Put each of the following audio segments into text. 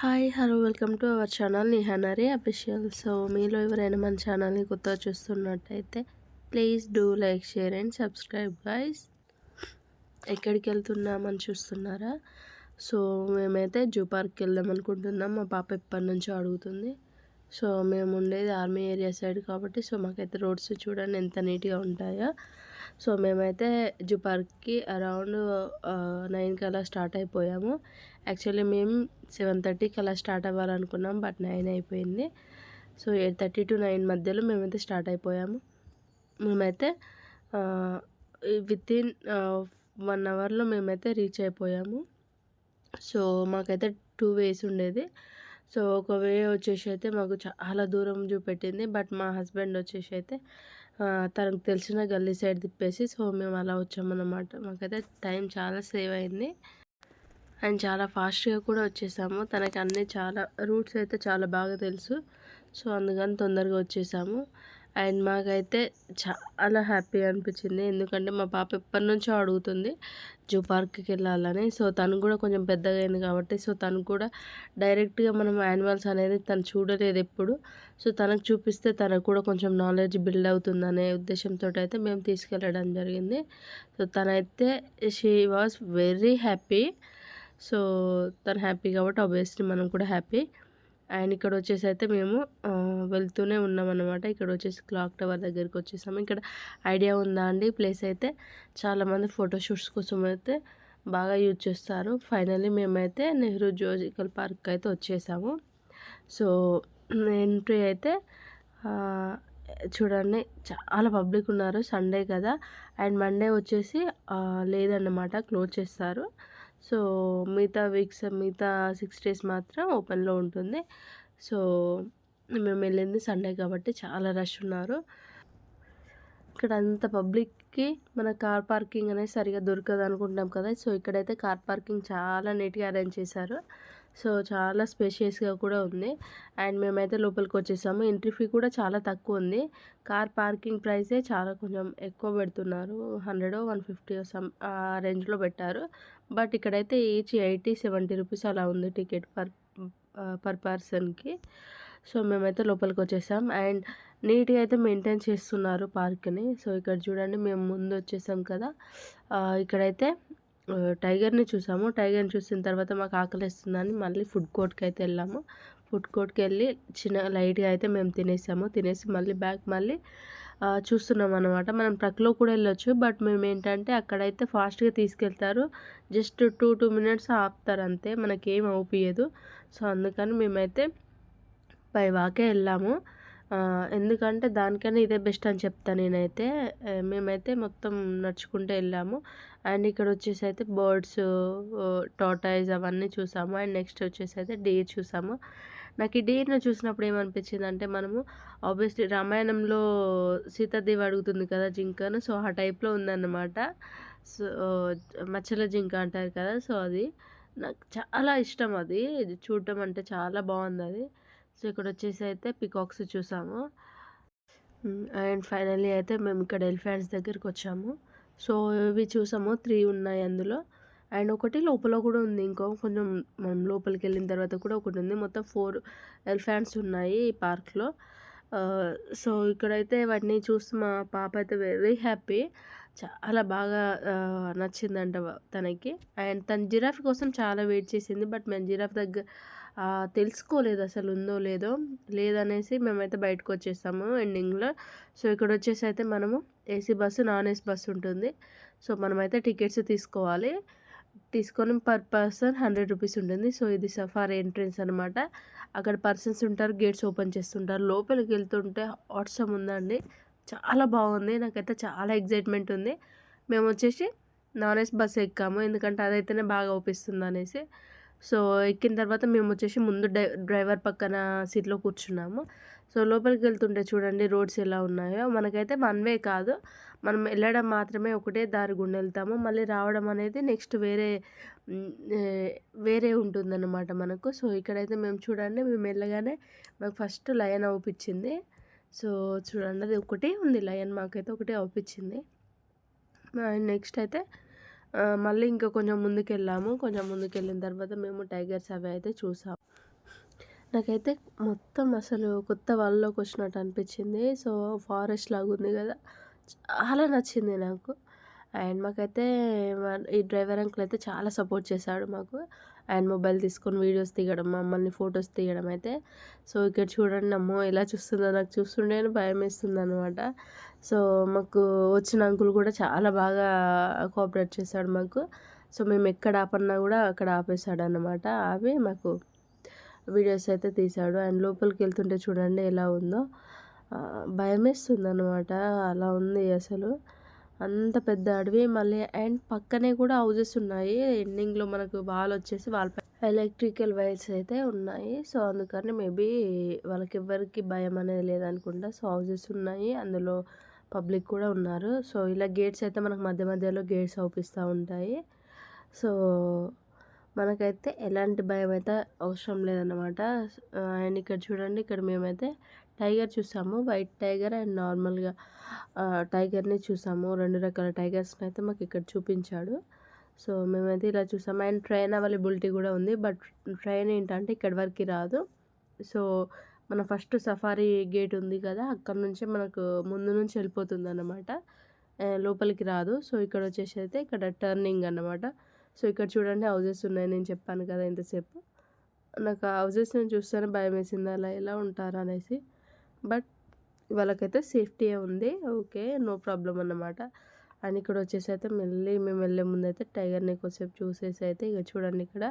Hi hello welcome to our channel. నిహానరీ official. So మీలో ఎవరైనా మన ఛానల్ని కొత్తగా చూస్తున్నట్టయితే please do like share and subscribe guys. ఎక్కడికి వెళ్తున్నామని చూస్తున్నారా? సో మేమైతే జూ పార్క్కి వెళ్దాం అనుకుంటున్నాం. మా పాప ఎప్పటి నుంచో అడుగుతుంది. సో మేము ఉండేది ఆర్మీ ఏరియా సైడ్ కాబట్టి సో మాకైతే రోడ్స్ చూడండి ఎంత నీట్గా ఉంటాయో. సో మేమైతే జూ పార్క్కి అరౌండ్ నైన్కి అలా స్టార్ట్ అయిపోయాము. యాక్చువల్లీ మేము సెవెన్ థర్టీకి అలా స్టార్ట్ అవ్వాలనుకున్నాం బట్ నైన్ అయిపోయింది. So eight thirty to nine మధ్యలో మేమైతే స్టార్ట్ అయిపోయాము. మేమైతే వితిన్ వన్ అవర్లో మేమైతే రీచ్ అయిపోయాము. సో మాకైతే టూ వేస్ ఉండేది. సో ఒక వే వచ్చేసి అయితే మాకు చాలా దూరం చూపెట్టింది బట్ మా హస్బెండ్ వచ్చేసి అయితే తనకు తెలిసిన గల్లీ సైడ్ తిప్పేసి సో మేము అలా వచ్చామన్నమాట. మాకైతే టైం చాలా సేవ్ అయింది. అండ్ చాలా ఫాస్ట్గా కూడా వచ్చేసాము. తనకి అన్నీ చాలా రూట్స్ అయితే చాలా బాగా తెలుసు. సో అందుకని తొందరగా వచ్చేసాము. అండ్ మాకైతే చాలా హ్యాపీ అనిపించింది. ఎందుకంటే మా పాప ఎప్పటి నుంచో అడుగుతుంది జూ పార్క్కి వెళ్ళాలని. సో తను కూడా కొంచెం పెద్దగా అయింది కాబట్టి సో తను కూడా డైరెక్ట్గా మనం యానిమల్స్ అనేది తను చూడలేదు ఎప్పుడు. సో తనకు చూపిస్తే తనకు కూడా కొంచెం నాలెడ్జ్ బిల్డ్ అవుతుందనే ఉద్దేశంతో అయితే మేము తీసుకెళ్ళడం జరిగింది. సో తనైతే she was very happy. So తను హ్యాపీ కాబట్టి ఆబ్వియస్లీ మనం కూడా హ్యాపీ. అండ్ ఇక్కడ వచ్చేసి అయితే మేము వెళ్తూనే ఉన్నామన్నమాట. ఇక్కడ వచ్చేసి క్లాక్ టవర్ దగ్గరికి వచ్చేసాము ఇక్కడ ఐడియా ఉందా అండి? ప్లేస్ అయితే చాలామంది ఫోటోషూట్స్ కోసం అయితే బాగా యూజ్ చేస్తారు. ఫైనల్లీ మేమైతే నెహ్రూ జువాలజికల్ పార్క్ అయితే వచ్చేసాము. సో ఎంట్రీ అయితే చూడండి చాలా పబ్లిక్ ఉన్నారు. సండే కదా. అండ్ మండే వచ్చేసి లేదన్నమాట క్లోజ్ చేస్తారు. సో మిగతా వీక్స్ మిగతా సిక్స్ డేస్ మాత్రం ఓపెన్లో ఉంటుంది. సో మేము వెళ్ళింది సండే కాబట్టి చాలా రష్ ఉన్నారు. ఇక్కడ అంత పబ్లిక్కి మన కార్ పార్కింగ్ అనేది సరిగా దొరకదు అనుకుంటాం కదా సో ఇక్కడైతే కార్ పార్కింగ్ చాలా నీట్గా అరేంజ్ చేశారు. సో చాలా స్పేషియస్గా కూడా ఉంది. అండ్ మేమైతే లోపలికి వచ్చేసాము ఎంట్రీ ఫీ కూడా చాలా తక్కువ ఉంది. కార్ పార్కింగ్ ప్రైసే చాలా కొంచెం ఎక్కువ పెడుతున్నారు. హండ్రెడ్ వన్ ఫిఫ్టీ సమ్ ఆ రేంజ్లో పెట్టారు. బట్ ఇక్కడైతే ఈచ్ ఎయిటీ సెవెంటీ రూపీస్ అలా ఉంది టికెట్ పర్ పర్ పర్సన్కి. సో మేమైతే లోపలికి వచ్చేసాం అండ్ నీట్గా అయితే మెయింటైన్ చేస్తున్నారు పార్క్ని. సో ఇక్కడ చూడండి మేము ముందు వచ్చేసాం కదా ఇక్కడైతే టైగర్ని చూసాము. టైగర్ని చూసిన తర్వాత మాకు ఆకలిస్తుందని మళ్ళీ ఫుడ్ కోర్ట్కి అయితే వెళ్ళాము. ఫుడ్ కోర్ట్కి వెళ్ళి చిన్న లైట్గా అయితే మేము తినేసాము. తినేసి మళ్ళీ బ్యాక్ మళ్ళీ చూస్తున్నాం అనమాట మనం ట్రక్లో కూడా వెళ్ళొచ్చు. బట్ మేము ఏంటంటే అక్కడైతే ఫాస్ట్గా తీసుకెళ్తారు. జస్ట్ టూ టూ మినిట్స్ ఆపుతారు అంతే. మనకేం అవుపియదు సో అందుకని మేమైతే పై వాకే వెళ్ళాము. ఎందుకంటే దానికన్నా ఇదే బెస్ట్ అని చెప్తాను నేనైతే. మేమైతే మొత్తం నడుచుకుంటూ వెళ్ళాము. అండ్ ఇక్కడ వచ్చేసి అయితే బర్డ్స్ టాటాయిస్ అవన్నీ చూసాము. అండ్ నెక్స్ట్ వచ్చేసి అయితే డీర్ చూసాము. నాకు ఈ డీర్ను చూసినప్పుడు ఏమనిపించింది అంటే మనము ఆబ్వియస్లీ రామాయణంలో సీతాదేవి అడుగుతుంది కదా జింకను. సో ఆ టైప్లో ఉందన్నమాట. సో మచ్చల జింక అంటారు కదా. సో అది నాకు చాలా ఇష్టం అది. చూడటం అంటే చాలా బాగుంది అది. సో ఇక్కడ వచ్చేసి అయితే పికాక్స్ చూసాము. అండ్ ఫైనల్లీ అయితే మేము ఇక్కడ ఎలిఫెంట్స్ దగ్గరికి వచ్చాము సో ఇవి చూసాము త్రీ ఉన్నాయి అందులో. అండ్ ఒకటి లోపల కూడా ఉంది ఇంకో కొంచెం మనం లోపలికి వెళ్ళిన తర్వాత కూడా ఒకటి ఉంది. మొత్తం ఫోర్ ఎలిఫెంట్స్ ఉన్నాయి ఈ పార్క్లో. సో ఇక్కడైతే వాటిని చూసి మా పాప అయితే వెరీ హ్యాపీ. చాలా బాగా నచ్చిందంట తనకి. అండ్ తన జిరాఫ్ కోసం చాలా వెయిట్ చేసింది బట్ మేము జిరాఫ్ దగ్గర తెలుసుకోలేదు అసలు ఉందో లేదో లేదనేసి మేమైతే బయటకు వచ్చేసాము ఎండింగ్లో. సో ఇక్కడ వచ్చేసి అయితే మనము AC bus non AC bus ఉంటుంది. సో మనమైతే టికెట్స్ తీసుకోవాలి. తీసుకొని పర్ పర్సన్ హండ్రెడ్ రూపీస్ ఉంటుంది. సో ఇది సఫారీ ఎంట్రెన్స్ అనమాట అక్కడ పర్సన్స్ ఉంటారు గేట్స్ ఓపెన్ చేస్తుంటారు. లోపలికి వెళ్తుంటే వాట్సమ్ ఉందండి. చాలా బాగుంది. నాకైతే చాలా ఎగ్జైట్మెంట్ ఉంది. మేము వచ్చేసి నాన్ ఏసీ బస్సు ఎక్కాము. ఎందుకంటే అదైతేనే బాగా ఓపిస్తుంది అనేసి సో ఎక్కిన తర్వాత మేము వచ్చేసి ముందు డ్రైవర్ పక్కన సీట్లో కూర్చున్నాము. సో లోపలికి వెళ్తుంటే చూడండి రోడ్స్ ఎలా ఉన్నాయో. మనకైతే వన్ వే కాదు. మనం వెళ్ళడం మాత్రమే ఒకటే దారి గుండె వెళ్తాము మళ్ళీ రావడం అనేది నెక్స్ట్ వేరే వేరే ఉంటుందన్నమాట మనకు. సో ఇక్కడైతే మేము చూడండి మేము వెళ్ళగానే మాకు ఫస్ట్ లయన్ అవుపించింది సో చూడండి అది ఒకటే ఉంది లయన్ మాకైతే ఒకటే అవుపించింది నెక్స్ట్ అయితే మళ్ళీ ఇంకా కొంచెం ముందుకెళ్ళాము కొంచెం ముందుకెళ్ళిన తర్వాత మేము టైగర్స్ అవి అయితే చూసాము నాకైతే మొత్తం అసలు కొత్త వాళ్ళలోకి వచ్చినట్టు అనిపించింది. సో, ఫారెస్ట్ లాగా ఉంది కదా! చాలా నచ్చింది నాకు. అండ్ మాకైతే ఈ డ్రైవర్ అంకుల్ అయితే చాలా సపోర్ట్ చేశాడు మాకు. అండ్ మొబైల్ తీసుకొని వీడియోస్ తీయడం, మమ్మల్ని ఫోటోస్ తీయడం అయితే. సో, ఇక్కడ చూడండి అమ్మో! ఎలా చూస్తుందో నాకు చూస్తుంటేనే భయమేస్తుందనమాట. సో, మాకు వచ్చిన అంకుల్ కూడా చాలా బాగా కోఆపరేట్ చేశాడు మాకు. సో, మేము ఎక్కడ ఆపన్నా కూడా అక్కడ ఆపేశాడనమాట. ఆపి మాకు వీడియోస్ అయితే తీశాడు. అండ్ లోపలికి వెళ్తుంటే చూడండి ఎలా ఉందో. భయం వేస్తుంది అనమాట అలా ఉంది అసలు. అంత పెద్ద అడవి మళ్ళీ అండ్ పక్కనే కూడా హౌజెస్ ఉన్నాయి. ఎండింగ్‌లో మనకు వాలొచ్చేసి వాల్ ఎలక్ట్రికల్ వైర్స్ అయితే ఉన్నాయి. సో, అందుకని మేబీ వాళ్ళకి ఎవరికి భయం అనేది లేదనుకుంటా. సో, హౌజెస్ ఉన్నాయి. అందులో పబ్లిక్ కూడా ఉన్నారు. సో, ఇలా గేట్స్ అయితే మనకు మధ్య మధ్యలో గేట్స్ అవుపిస్తూ ఉంటాయి. సో, మనకైతే ఎలాంటి భయం అయితే అవసరం లేదన్నమాట అండ్ ఇక్కడ చూడండి ఇక్కడ మేమైతే టైగర్ చూసాము. వైట్ టైగర్ అండ్ నార్మల్‌గా టైగర్‌ని చూసాము. రెండు రకాల టైగర్స్ని అయితే మాకు ఇక్కడ చూపించాడు. సో, మేమైతే ఇలా చూసాము. అండ్ ట్రైన్ అవైలబిలిటీ కూడా ఉంది. బట్ ట్రైన్ ఏంటంటే ఇక్కడి వరకు రాదు. సో, మన ఫస్ట్ సఫారీ గేట్ ఉంది కదా! అక్కడ నుంచే మనకు ముందు నుంచి వెళ్ళిపోతుందనమాట. ఆహ్, లోపలికి రాదు. సో, ఇక్కడ వచ్చేసి అయితే ఇక్కడ టర్నింగ్ అన్నమాట. సో, ఇక్కడ చూడండి హౌజెస్ ఉన్నాయి. నేను చెప్పాను కదా ఇంతసేపు. నాకు హౌజెస్‌ని చూస్తేనే భయమేసింది. అలా ఎలా ఉంటారు అనేసి. బట్ వాళ్ళకైతే సేఫ్టీయే ఉంది. ఓకే. నో ప్రాబ్లం అన్నమాట. అండ్ ఇక్కడ వచ్చేసి అయితే మళ్ళీ మేము వెళ్ళే ముందైతే టైగర్‌ని కొంచెంసేపు చూసేసి అయితే ఇక చూడండి ఇక్కడ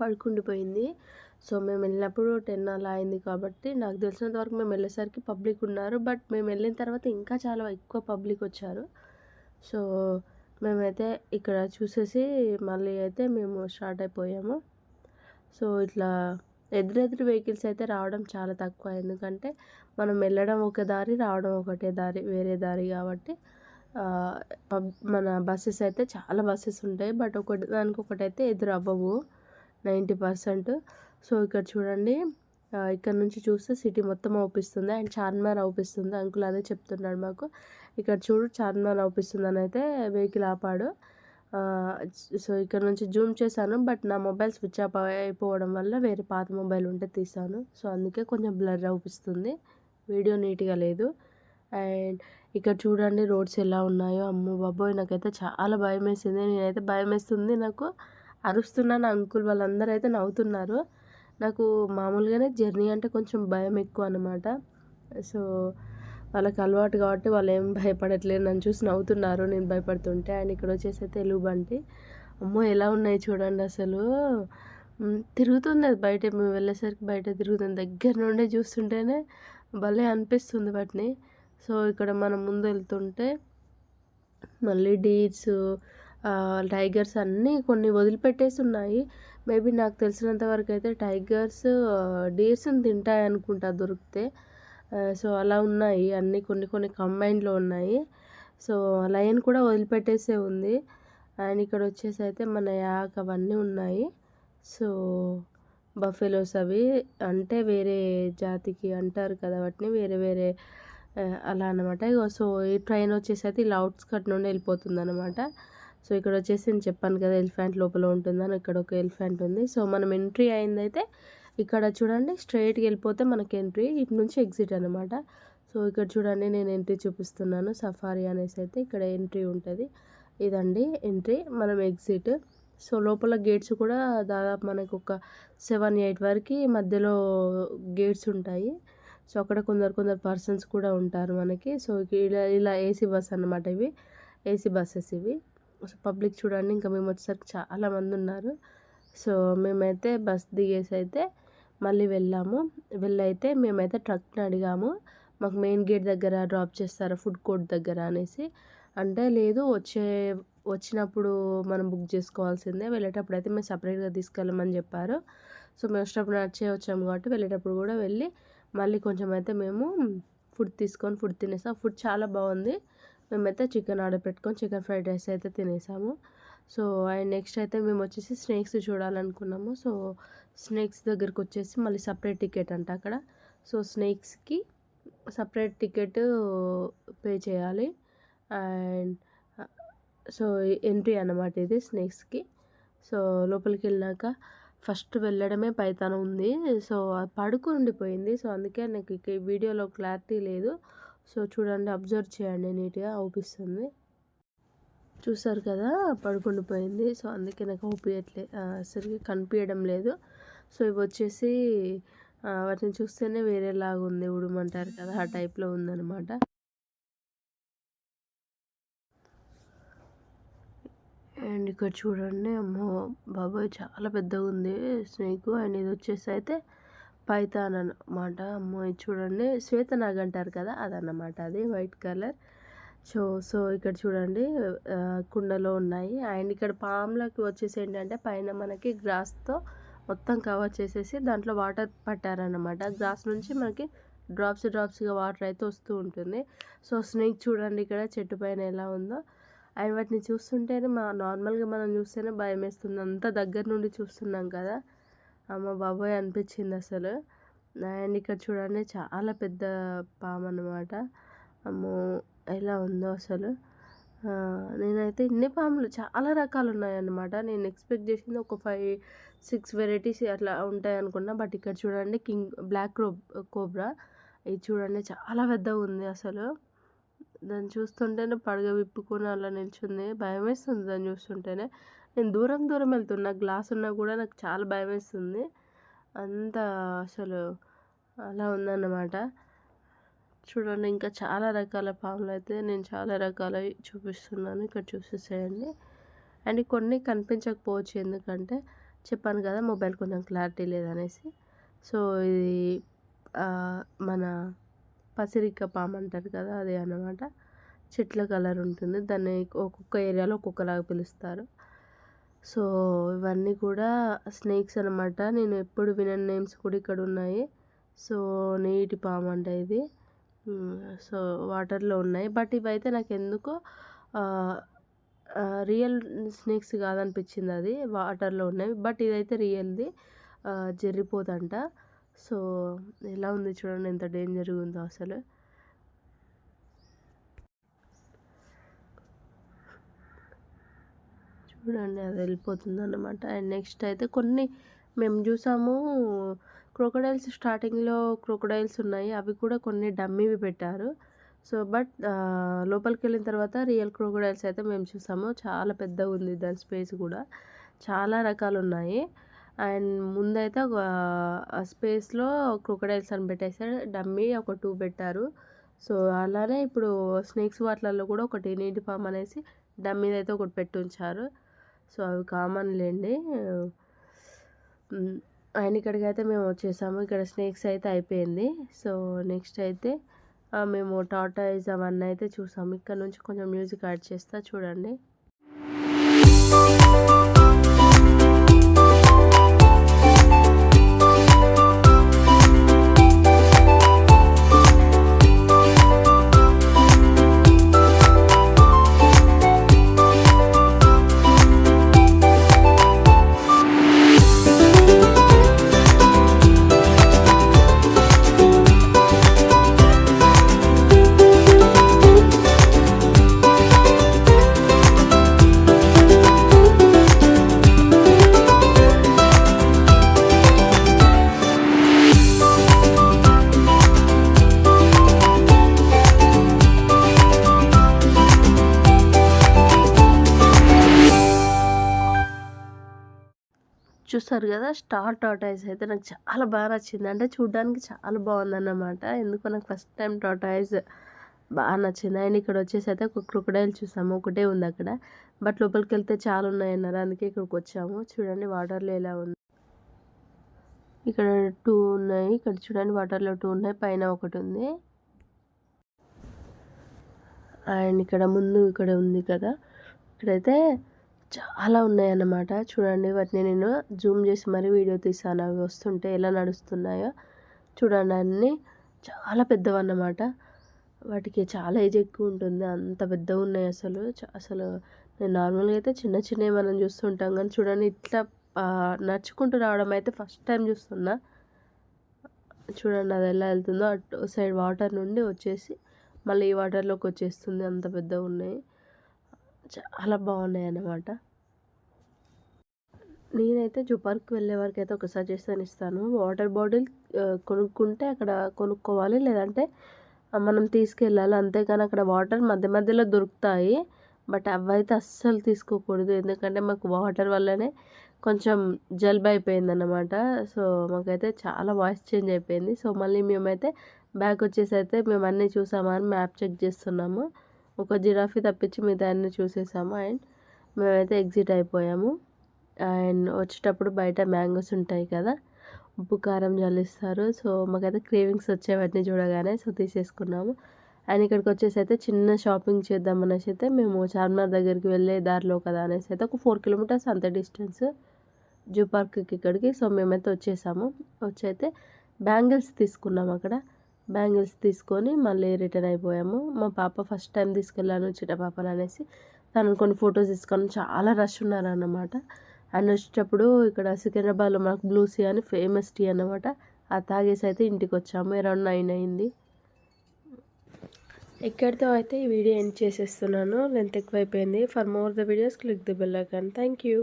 పడుకుండిపోయింది. సో, మేము వెళ్ళినప్పుడు 10 అలా అయింది కాబట్టి నాకు తెలిసినంత వరకు మేము వెళ్ళేసరికి పబ్లిక్ ఉన్నారు. బట్ మేము వెళ్ళిన తర్వాత ఇంకా చాలా ఎక్కువ పబ్లిక్ వచ్చారు. సో, మేమైతే ఇక్కడ చూసేసి మళ్ళీ అయితే మేము స్టార్ట్ అయిపోయాము. సో, ఇట్లా ఎదురెదురు వెహికల్స్ అయితే రావడం చాలా తక్కువ. ఎందుకంటే మనం వెళ్ళడం ఒక దారి, రావడం ఒకటే దారి. వేరే దారి కాబట్టి పబ్ మన బస్సెస్ అయితే చాలా బస్సెస్ ఉంటాయి. బట్ ఒకటి దానికొకటైతే ఎదురు అవ్వవు 90%. సో, ఇక్కడ చూడండి ఇక్కడ నుంచి చూస్తే సిటీ మొత్తం అవుపిస్తుంది. అండ్ చార్మినార్ అవుపిస్తుంది. అంకుల్ అదే చెప్తున్నాడు మాకు. ఇక్కడ చూడు చార్మినార్ అని అయితే వెహికల్ ఆపాడు. సో, ఇక్కడ నుంచి జూమ్ చేశాను. బట్ నా మొబైల్ స్విచ్ ఆఫ్ అయిపోవడం వల్ల వేరే పాత మొబైల్ ఉంటే తీసాను సో, అందుకే కొంచెం బ్లర్ అవుపిస్తుంది. వీడియో నీట్‌గా లేదు. అండ్ ఇక్కడ చూడండి రోడ్స్ ఎలా ఉన్నాయో. అమ్మో బాబోయ్! నాకైతే చాలా భయమేసింది. నేనైతే భయం వేస్తుంది నాకు. అరుస్తున్నాను. అంకుల్ వాళ్ళందరూ అయితే నవ్వుతున్నారు. నాకు మామూలుగానే జర్నీ అంటే కొంచెం భయం ఎక్కువ అనమాట. సో, వాళ్ళకి అలవాటు కాబట్టి వాళ్ళు ఏం భయపడట్లేదు. నన్ను చూసి నవ్వుతున్నారు నేను భయపడుతుంటే. ఆయన ఇక్కడ వచ్చేసి అయితే ఎలుగుబంటి. అమ్మో! ఎలా ఉన్నాయి చూడండి అసలు. తిరుగుతుంది అది బయట మేము వెళ్ళేసరికి బయట తిరుగుతుంది. దగ్గర నుండి చూస్తుంటేనే భలే అనిపిస్తుంది వాటిని. సో, ఇక్కడ మనం ముందు వెళ్తుంటే మళ్ళీ డీర్స్ టైగర్స్ అన్నీ కొన్ని వదిలిపెట్టేసి ఉన్నాయి. మేబీ నాకు తెలిసినంత వరకు అయితే టైగర్స్ డీర్స్‌ని తింటాయనుకుంటా దొరికితే. సో, అలా ఉన్నాయి. అన్నీ కొన్ని కొన్ని కంబైన్లో ఉన్నాయి. సో, లయన్ కూడా వదిలిపెట్టేసే ఉంది. అండ్ ఇక్కడ వచ్చేసి అయితే మన యాక్ అవన్నీ ఉన్నాయి. సో, బఫెలోస్ అవి అంటే వేరే జాతికి అంటారు కదా! వాటిని వేరే వేరే అలా అనమాట. ఇగో సో, ఈ ట్రైన్ వచ్చేసి అయితే ఇలా అవుట్స్కట్ నుండి వెళ్ళిపోతుందనమాట. సో, ఇక్కడ వచ్చేసి నేను చెప్పాను కదా! ఎలిఫెంట్ లోపల ఉంటుందని. ఇక్కడ ఒక ఎలిఫెంట్ ఉంది. సో, మనం ఎంట్రీ అయిందైతే ఇక్కడ చూడండి స్ట్రైట్కి వెళ్ళిపోతే మనకి ఎంట్రీ. ఇటు నుంచి ఎగ్జిట్ అనమాట. సో, ఇక్కడ చూడండి నేను ఎంట్రీ చూపిస్తున్నాను. సఫారీ అనేసి అయితే ఇక్కడ ఎంట్రీ ఉంటుంది ఇదండి ఎంట్రీ. మనం ఎగ్జిట్. సో, లోపల గేట్స్ కూడా దాదాపు మనకు ఒక సెవెన్ ఎయిట్ వరకి మధ్యలో గేట్స్ ఉంటాయి. సో, అక్కడ కొందరు కొందరు పర్సన్స్ కూడా ఉంటారు మనకి. సో, ఇలా ఇలా ఏసీ బస్ అనమాట ఇవి. ఏసీ బస్సెస్ ఇవి. సో, పబ్లిక్ చూడండి ఇంకా మేము వచ్చేసరికి చాలా మందున్నారు. సో, మేమైతే బస్ దిగేసి అయితే మళ్ళీ వెళ్ళాము. వెళ్ళైతే మేమైతే ట్రక్‌ని అడిగాము. మాకు మెయిన్ గేట్ దగ్గర డ్రాప్ చేస్తారా ఫుడ్ కోర్ట్ దగ్గర అనేసి. అంటే లేదు వచ్చే వచ్చినప్పుడు మనం బుక్ చేసుకోవాల్సిందే. వెళ్ళేటప్పుడు అయితే మేము సపరేట్గా తీసుకెళ్ళమని చెప్పారు. సో, మేము వచ్చినప్పుడు నడిచే వచ్చాము కాబట్టి వెళ్ళేటప్పుడు కూడా వెళ్ళి మళ్ళీ కొంచెం అయితే మేము ఫుడ్ తీసుకొని ఫుడ్ తినేసాం. ఫుడ్ చాలా బాగుంది. మేమైతే చికెన్ ఆర్డర్ పెట్టుకొని చికెన్ ఫ్రైడ్ రైస్ అయితే తినేసాము. సో, అండ్ నెక్స్ట్ అయితే మేము వచ్చేసి స్నేక్స్ చూడాలనుకున్నాము. సో, స్నేక్స్ దగ్గరకొచ్చేసి మళ్ళీ సపరేట్ టికెట్ అంట అక్కడ. సో, స్నేక్స్‌కి సపరేట్ టికెట్ పే చేయాలి. అండ్ సో, ఎంట్రీ అన్నమాట ఇది స్నేక్స్‌కి. సో, లోపలికి వెళ్ళాక ఫస్ట్ వెళ్ళడమే పైతాను ఉంది సో అది పడుకుని ఉండిపోయింది సో అందుకే నాకు వీడియోలో క్లారిటీ లేదు సో చూడండి అబ్జర్వ్ చేయండి నీట్గా అవుపిస్తుంది చూసారు కదా పడుకుండిపోయింది సో అందుకే నాకు ఊపియట్లే సరిగ్గా కనిపించడం లేదు. సో ఇవి వచ్చేసి వాటిని చూస్తేనే వేరేలాగా ఉంది ఉడమంటారు కదా ఆ టైప్లో ఉందన్నమాట. అండ్ ఇక్కడ చూడండి అమ్మో బాబాయ్ చాలా పెద్దగా ఉంది స్నేక్. అండ్ ఇది వచ్చేసి అయితే పైతాన్ అన్నమాట. అమ్మో ఇది చూడండి శ్వేతనాగ్ అంటారు కదా అదన్నమాట అది వైట్ కలర్. సో సో ఇక్కడ చూడండి కుండలో ఉన్నాయి. అండ్ ఇక్కడ పాములకి వచ్చేసి ఏంటంటే పైన మనకి గ్రాస్తో మొత్తం కవర్ చేసేసి దాంట్లో వాటర్ పట్టారనమాట గ్రాస్ నుంచి మనకి డ్రాప్స్ డ్రాప్స్గా వాటర్ అయితే వస్తూ ఉంటుంది. సో స్నేక్ చూడండి ఇక్కడ చెట్టు పైన ఎలా ఉందో. అండ్ వాటిని చూస్తుంటేనే మా నార్మల్గా మనం చూస్తేనే భయం వేస్తుంది అంత దగ్గర నుండి చూస్తున్నాం కదా. అమ్మ బాబోయ్ అనిపించింది అసలు. అండ్ ఇక్కడ చూడండి చాలా పెద్ద పాము అనమాట అమ్మో! ఎలా ఉందో అసలు. నేనైతే ఇన్ని పాములు చాలా రకాలు ఉన్నాయన్నమాట నేను ఎక్స్పెక్ట్ చేసింది ఒక ఫైవ్ సిక్స్ వెరైటీస్ అట్లా ఉంటాయి అనుకున్నా బట్ ఇక్కడ చూడండి కింగ్ బ్లాక్ క్రో కోబ్రా. ఇది చూడండి చాలా పెద్దగా ఉంది అసలు. దాన్ని చూస్తుంటేనే పడగ విప్పుకొని అలా నిల్చుంది. భయం వేస్తుంది దాన్ని చూస్తుంటేనే. నేను దూరం దూరం వెళ్తున్నా. గ్లాస్ ఉన్నా కూడా నాకు చాలా భయం వేస్తుంది అంత అసలు అలా ఉందన్నమాట. చూడండి ఇంకా చాలా రకాల పాములు అయితే నేను చాలా రకాలవి చూపిస్తున్నాను. ఇక్కడ చూసేసేయండి. అండ్ కొన్ని కనిపించకపోవచ్చు ఎందుకంటే చెప్పాను కదా మొబైల్ కొంచెం క్లారిటీ లేదనేసి. సో ఇది మన పసిరిక్క పాము అంటారు కదా అదే అన్నమాట. చెట్ల కలర్ ఉంటుంది. దాన్ని ఒక్కొక్క ఏరియాలో ఒక్కొక్కలాగా పిలుస్తారు. సో ఇవన్నీ కూడా స్నేక్స్ అనమాట నేను ఎప్పుడు వినని నేమ్స్ కూడా ఇక్కడ ఉన్నాయి. సో నీటి పాము అంట ఇది. సో వాటర్లో ఉన్నాయి. బట్ ఇవైతే నాకు ఎందుకో రియల్ స్నేక్స్ కాదనిపించింది అది. వాటర్లో ఉన్నాయి బట్ ఇదైతే రియల్ది. జరిపోదంట సో ఎలా ఉంది చూడండి. ఎంత డేంజర్ ఉందో అసలు. చూడండి. అది వెళ్ళిపోతుంది అనమాట అండ్ నెక్స్ట్ అయితే కొన్ని మేము చూసాము క్రొకడైల్స్ స్టార్టింగ్లో క్రొకడైల్స్ ఉన్నాయి. అవి కూడా కొన్ని డమ్మీవి పెట్టారు. సో బట్ లోపలికి వెళ్ళిన తర్వాత రియల్ క్రొకడైల్స్ అయితే మేము చూసాము. చాలా పెద్దగా ఉంది దాని స్పేస్ కూడా. చాలా రకాలు ఉన్నాయి అండ్ ముందైతే ఒక స్పేస్లో క్రొకడైల్స్ అని పెట్టేసారు డమ్మీ ఒక టూ పెట్టారు. సో అలానే ఇప్పుడు స్నేక్స్ వాటిలలో కూడా ఒకటి నీటి పామ్ అనేసి డమ్మీది అయితే ఒకటి పెట్టి ఉంచారు. సో అవి కామన్ లేండి అండ్ ఇక్కడికి అయితే మేము వచ్చేసాము. ఇక్కడ స్నేక్స్ అయితే అయిపోయింది. సో నెక్స్ట్ అయితే మేము టాటాయిస్ అవన్నీ అయితే చూసాము. ఇక్కడ నుంచి కొంచెం మ్యూజిక్ యాడ్ చేస్తా చూడండి. చూస్తారు కదా? స్టార్ టాటాయిస్ అయితే నాకు చాలా బాగా నచ్చింది. అంటే చూడడానికి చాలా బాగుందన్నమాట. ఎందుకో నాకు ఫస్ట్ టైం టాటాయిస్ బాగా నచ్చింది. అండ్ ఇక్కడ వచ్చేసి అయితే ఒక క్రొకడైల్ చూసాము. ఒకటే ఉంది అక్కడ. బట్ లోపలికి వెళ్తే చాలా ఉన్నాయి అన్నారు అందుకే ఇక్కడికి వచ్చాము. చూడండి వాటర్లో ఎలా ఉంది. ఇక్కడ టూ ఉన్నాయి. ఇక్కడ చూడండి వాటర్లో టూ ఉన్నాయి. పైన ఒకటి ఉంది. అండ్ ఇక్కడ ముందు ఇక్కడ ఉంది కదా? ఇక్కడైతే చాలా ఉన్నాయన్నమాట. చూడండి వాటిని నేను జూమ్ చేసి మరీ వీడియో తీసాను. అవి వస్తుంటే ఎలా నడుస్తున్నాయో చూడండి అన్నీ చాలా పెద్దవన్నమాట. వాటికి చాలా ఏజ్ ఎక్కువ ఉంటుంది. అంత పెద్దగా ఉన్నాయి అసలు. అసలు నేను నార్మల్గా అయితే చిన్న చిన్నవి మనం చూస్తుంటాం కానీ చూడండి ఇట్లా నడుచుకుంటూ రావడం అయితే ఫస్ట్ టైం చూస్తున్నా. చూడండి అది ఎలా వెళ్తుందో అటు సైడ్ వాటర్ నుండి వచ్చేసి మళ్ళీ ఈ వాటర్లోకి వచ్చేస్తుంది. అంత పెద్దగా ఉన్నాయి. చాలా బాగున్నాయి అన్నమాట నేనైతే జూ పార్క్ వెళ్ళే అయితే ఒక సజెషన్ ఇస్తాను. వాటర్ బాటిల్ కొనుక్కుంటే అక్కడ కొనుక్కోవాలి. లేదంటే మనం తీసుకెళ్ళాలి. అంతేకాని అక్కడ వాటర్ మధ్య మధ్యలో దొరుకుతాయి. బట్ అవైతే అస్సలు తీసుకోకూడదు. ఎందుకంటే మాకు వాటర్ వల్లనే కొంచెం జల్బ్ అయిపోయింది అన్నమాట సో, మాకైతే చాలా వాయిస్ చేంజ్ అయిపోయింది. సో, మళ్ళీ మేమైతే బ్యాక్ వచ్చేసి అయితే మేము అన్నీ చూసామని మ్యాప్ చెక్ చేస్తున్నాము. ఒక జిరాఫీ తప్పించి మిగతా దాన్ని చూసేసాము. అండ్ మేమైతే ఎగ్జిట్ అయిపోయాము. అండ్ వచ్చేటప్పుడు బయట మ్యాంగోస్ ఉంటాయి కదా! ఉప్పు, కారం జల్లిస్తారు. సో, మాకైతే క్రేవింగ్స్ వచ్చేవన్నీ చూడగానే. సో, తీసేసుకున్నాము. అండ్ ఇక్కడికి వచ్చేసి అయితే చిన్న షాపింగ్ చేద్దాం అనేసి అయితే మేము చార్మినార్ దగ్గరికి వెళ్ళే దారిలో కదా అనేసి అయితే ఒక ఫోర్ కిలోమీటర్స్ అంత డిస్టెన్స్ జూ పార్క్‌కి ఇక్కడికి. సో, మేమైతే వచ్చేసాము. వచ్చి అయితే బ్యాంగిల్స్ తీసుకున్నాం అక్కడ. బ్యాంగిల్స్ తీసుకొని మళ్ళీ రిటర్న్ అయిపోయాము. మా పాప ఫస్ట్ టైం తీసుకెళ్ళాను చిన్న పాపని అనేసి తను కొన్ని ఫొటోస్ తీసుకొని చాలా రష్ ఉన్నారన్నమాట. అండ్ వచ్చేటప్పుడు ఇక్కడ సికింద్రాబాద్‌లో మనకు బ్లూ సీ అని ఫేమస్ టీ అన్నమాట. ఆ తాగేసి అయితే ఇంటికొచ్చాము. అరౌండ్ నైన్ అయింది. ఇక్కడితో అయితే ఈ వీడియో ఎండ్ చేసేస్తున్నాను. లెంత్ ఎక్కువైపోయింది. For more the videos click the bell icon. Thank you.